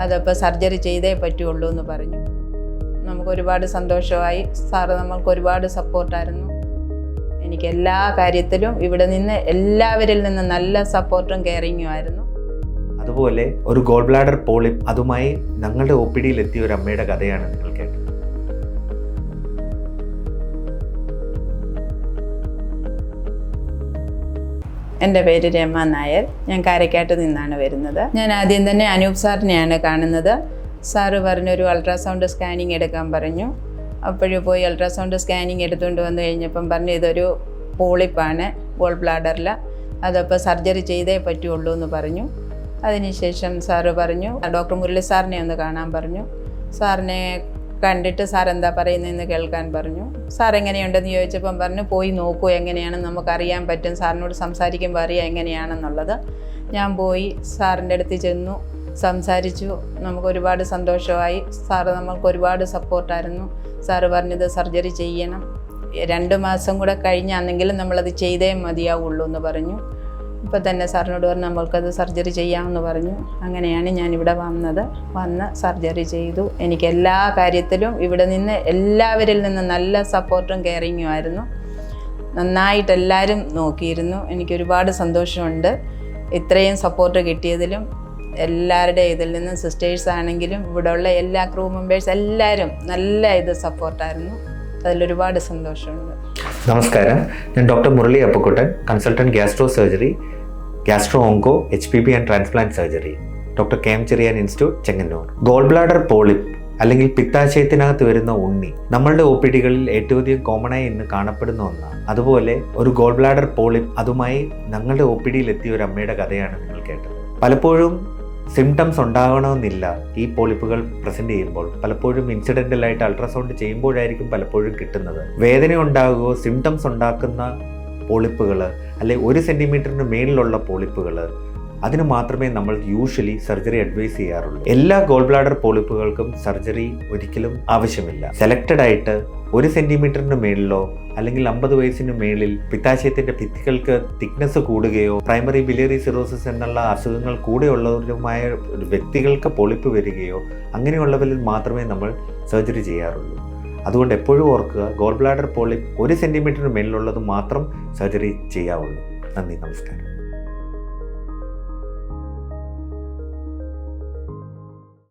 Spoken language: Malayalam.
അതപ്പോൾ സർജറി ചെയ്തേ പറ്റുള്ളൂ എന്ന് പറഞ്ഞു. നമുക്ക് ഒരുപാട് സന്തോഷമായി. സാറ് നമ്മൾക്ക് ഒരുപാട് സപ്പോർട്ടായിരുന്നു. എനിക്ക് എല്ലാ കാര്യത്തിലും ഇവിടെ നിന്ന് എല്ലാവരിൽ നിന്ന് നല്ല സപ്പോർട്ടും കെയറിങ്ങും ആയിരുന്നു. അതുപോലെ ഒരു ഗോൾ ബ്ലാഡർ പോളിപ്പ് അതുമായി ഞങ്ങളുടെ ഒ പി ഡിയിൽ എത്തിയ ഒരു അമ്മയുടെ കഥയാണ് നിങ്ങൾ എന്റെ പേര് രമ നായർ. ഞാൻ കാരക്കാട്ട് നിന്നാണ് വരുന്നത്. ഞാൻ ആദ്യം തന്നെ അനൂപ് സാറിനെയാണ് കാണുന്നത്. സാറ് പറഞ്ഞൊരു അൾട്രാസൗണ്ട് സ്കാനിങ് എടുക്കാൻ പറഞ്ഞു. അപ്പോഴും പോയി അൾട്രാസൗണ്ട് സ്കാനിങ് എടുത്തുകൊണ്ട് വന്നു കഴിഞ്ഞപ്പം പറഞ്ഞു ഇതൊരു പോളിപ്പാണ് ഗോൾ ബ്ലാഡറിൽ അതപ്പോൾ സർജറി ചെയ്തേ പറ്റുള്ളൂ എന്ന് പറഞ്ഞു. അതിനുശേഷം സാറ് പറഞ്ഞു ഡോക്ടർ മുരളി സാറിനെ ഒന്ന് കാണാൻ പറഞ്ഞു. സാറിനെ കണ്ടിട്ട് സാർ എന്താ പറയുന്നതെന്ന് കേൾക്കാൻ പറഞ്ഞു. സാർ എങ്ങനെയുണ്ടെന്ന് ചോദിച്ചപ്പം പറഞ്ഞു പോയി നോക്കൂ എങ്ങനെയാണെന്ന് നമുക്കറിയാൻ പറ്റും. സാറിനോട് സംസാരിക്കുമ്പോൾ അറിയാം എങ്ങനെയാണെന്നുള്ളത്. ഞാൻ പോയി സാറിന്റെ അടുത്ത് ചെന്നു സംസാരിച്ചു. നമുക്ക് ഒരുപാട് സന്തോഷമായി. സാറ് നമ്മൾക്ക് ഒരുപാട് സപ്പോർട്ടായിരുന്നു. സാറ് പറഞ്ഞത് സർജറി ചെയ്യണം. രണ്ട് മാസം കൂടെ കഴിഞ്ഞാണെങ്കിലും നമ്മളത് ചെയ്തേ മതിയാവുള്ളൂ എന്ന് പറഞ്ഞു. ഇപ്പം തന്നെ സാറിനോട് പറഞ്ഞു നമ്മൾക്കത് സർജറി ചെയ്യാമെന്ന് പറഞ്ഞു. അങ്ങനെയാണ് ഞാനിവിടെ വന്നത്. വന്ന് സർജറി ചെയ്തു. എനിക്ക് എല്ലാ കാര്യത്തിലും ഇവിടെ നിന്ന് എല്ലാവരിൽ നിന്ന് നല്ല സപ്പോർട്ടും കെയറിങ്ങും ആയിരുന്നു. നന്നായിട്ട് എല്ലാവരും നോക്കിയിരുന്നു. എനിക്ക് ഒരുപാട് സന്തോഷമുണ്ട്. ഇത്രയും സപ്പോർട്ട് കിട്ടിയതിലും എല്ലാവരുടെ ഇതിൽ നിന്നും സിസ്റ്റേഴ്സ് ആണെങ്കിലും ഇവിടെയുള്ള എല്ലാ ക്രൂ മെമ്പേഴ്സ് എല്ലാവരും നല്ല ഇത് സപ്പോർട്ടായിരുന്നു അതിലൊരുപാട് സന്തോഷമുണ്ട്. നമസ്കാരം. ഞാൻ doctor Murali Appukuttan consultant gastro surgery gastro onco H P B and transplant surgery. Doctor K M Cherian institute Chengannur. Gallbladder polyp അല്ലെങ്കിൽ പിത്താശയത്തിനകത്ത് വരുന്ന ഉണ്ണി നമ്മളുടെ ഒ പി ഡികളിൽ ഏറ്റവും അധികം കോമണായി ഇന്ന് കാണപ്പെടുന്ന ഒന്നാണ്. അതുപോലെ ഒരു ഗോൾ ബ്ലാഡർ പോളിപ്പ് അതുമായി ഞങ്ങളുടെ ഒ പി ഡിയിൽ എത്തിയ ഒരു അമ്മയുടെ കഥയാണ് നിങ്ങൾ കേട്ടത്. പലപ്പോഴും സിംറ്റംസ് ഉണ്ടാകണമെന്നില്ല ഈ പോളിപ്പുകൾ പ്രസന്റ് ചെയ്യുമ്പോൾ. പലപ്പോഴും ഇൻസിഡന്റൽ ആയിട്ട് അൾട്രാസൗണ്ട് ചെയ്യുമ്പോഴായിരിക്കും പലപ്പോഴും കിട്ടുന്നത്. വേദന ഉണ്ടാകുകയോ സിംറ്റംസ് ഉണ്ടാക്കുന്ന പോളിപ്പുകൾ അല്ലെ ഒരു സെന്റിമീറ്ററിന് മേളിലുള്ള പോളിപ്പുകൾ അതിന് മാത്രമേ നമ്മൾ യൂഷ്വലി സർജറി അഡ്വൈസ് ചെയ്യാറുള്ളൂ. എല്ലാ ഗോൾ ബ്ലാഡർ പോളിപ്പുകൾക്കും സർജറി ഒരിക്കലും ആവശ്യമില്ല. സെലക്റ്റഡ് ആയിട്ട് ഒരു സെന്റിമീറ്ററിന് മേളിലോ അല്ലെങ്കിൽ അമ്പത് വയസ്സിന് മേളിൽ പിത്താശയത്തിന്റെ ഭിത്തികൾക്ക് തിക്നെസ് കൂടുകയോ പ്രൈമറി ബിലിയറി സിറോസിസ് എന്നുള്ള അസുഖങ്ങൾ കൂടെയുള്ളവരുമായ വ്യക്തികൾക്ക് പൊളിപ്പ് വരികയോ അങ്ങനെയുള്ളവരിൽ മാത്രമേ നമ്മൾ സർജറി ചെയ്യാറുള്ളൂ. അതുകൊണ്ട് എപ്പോഴും ഓർക്കുക ഗോൾ ബ്ലാഡർ പോളിപ്പ് ഒരു സെന്റിമീറ്ററിന് മേളിലുള്ളത് മാത്രം സർജറി ചെയ്യാവുള്ളൂ. നന്ദി നമസ്കാരം.